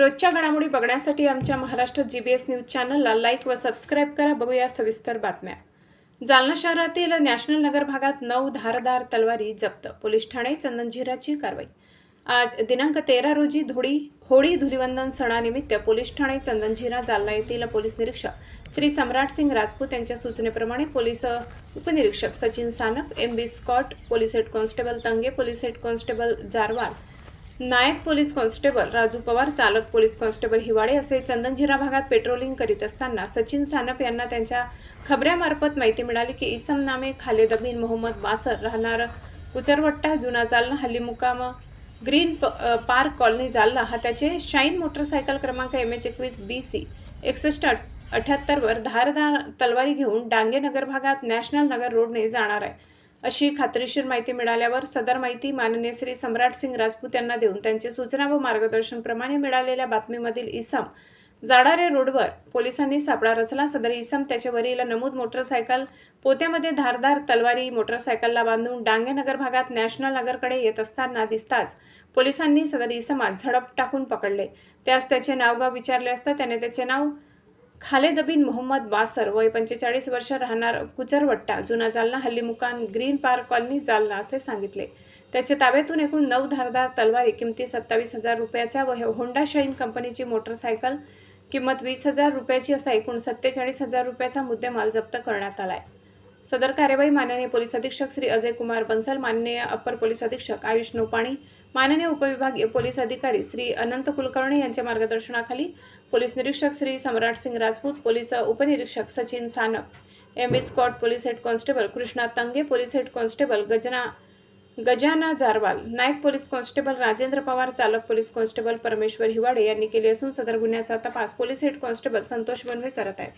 रोजच्या घडामोडी बघण्यासाठी आमच्या Maharashtra G B S news चॅनलला लाईक व सबस्क्राईब करा. बघूया सविस्तर बातम्या. जालना शहरातील नॅशनल नगर भागात नऊ धारदार तलवारी जप्त. पोलीस ठाणे चंदनझिराची कारवाई. आज दिनांक तेरा रोजी धुळी होळी धुलिवंदन सणानिमित्त पोलीस ठाणे चंदनझिरा जालना येथील पोलीस निरीक्षक श्री सम्राट सिंग राजपूत यांच्या सूचनेप्रमाणे पोलीस उपनिरीक्षक Sachin Sanap M B Scott police head constable Tange police head constable Jarwal naik police constable Raju Pawar चालक पोलीस कॉन्स्टेबल हिवाळे असे चंदनझिरा भागात पेट्रोलिंग करीत असताना सचिन सानप यांना त्यांच्या खबऱ्यामार्फत माहिती मिळाली की इसम नामे खालेद अबीन मोहम्मद बासर राहणार कुचरवट्टा जुना जालना हल्ली मुकाम ग्रीन प- पार्क कॉलनी जालना. हा त्याचे शाईन मोटरसायकल क्रमांक एम एच एकवीस बी सी एकसष्ट अठ्याहत्तरवर धारदार तलवारी घेऊन डांगेनगर भागात नॅशनल नगर रोडने जाणार आहे. अशी खात्रीशीर माहिती मिळाल्यावर सदर माहिती माननीय श्री सम्राट सिंग राजपूत यांना देऊन त्यांची सूचना व मार्गदर्शनप्रमाणे मिळालेल्या बातमीमधील इसम जाडारे रोडवर पोलिसांनी सापळा रचला. सदर इसम त्याच्यावरील नमूद मोटरसायकल पोत्यामध्ये धारदार तलवारी मोटरसायकलला बांधून डांगेनगर भागात नॅशनल नगरकडे येत असताना दिसताच पोलिसांनी सदर इसमात झडप टाकून पकडले. त्यास त्याचे नावगाव विचारले असता त्याने त्याचे नाव खालेद बिन मोहम्मद बासर वय पंचेचाळीस वर्ष राहणार कुचरवट्टा जुना जालना हल्ली मुकान ग्रीन पार्क कॉलनी जालना असे सांगितले. त्याच्या ताब्यातून एकूण नऊ धारदार तलवारी किमती सत्तावीस हजार रुपयाच्या व होंडा शाईन कंपनीची मोटरसायकल किंमत वीस हजार रुपयाची असा एकूण सत्तेचाळीस हजार रुपयाचा मुद्देमाल जप्त करण्यात आलाय. सदर कार्यवाही माननीय पोलीस अधीक्षक श्री अजय कुमार बन्सल माननीय अप्पर पोलीस अधीक्षक आयुष नोपाणी माननीय उपविभागीय पोलीस अधिकारी श्री अनंत कुलकर्णी यांच्या मार्गदर्शनाखाली पोलीस निरीक्षक श्री सम्राट सिंग राजपूत पोलीस उपनिरीक्षक Sachin Sanap M B Scott police head constable Krishna Tange police head constable Gajana Gajana Jarwal naik police constable Rajendra Pawar चालक पोलीस कॉन्स्टेबल परमेश्वर हिवाडे यांनी केले असून सदर गुन्ह्याचा तपास पोलीस हेड कॉन्स्टेबल संतोष बनवे करत आहेत.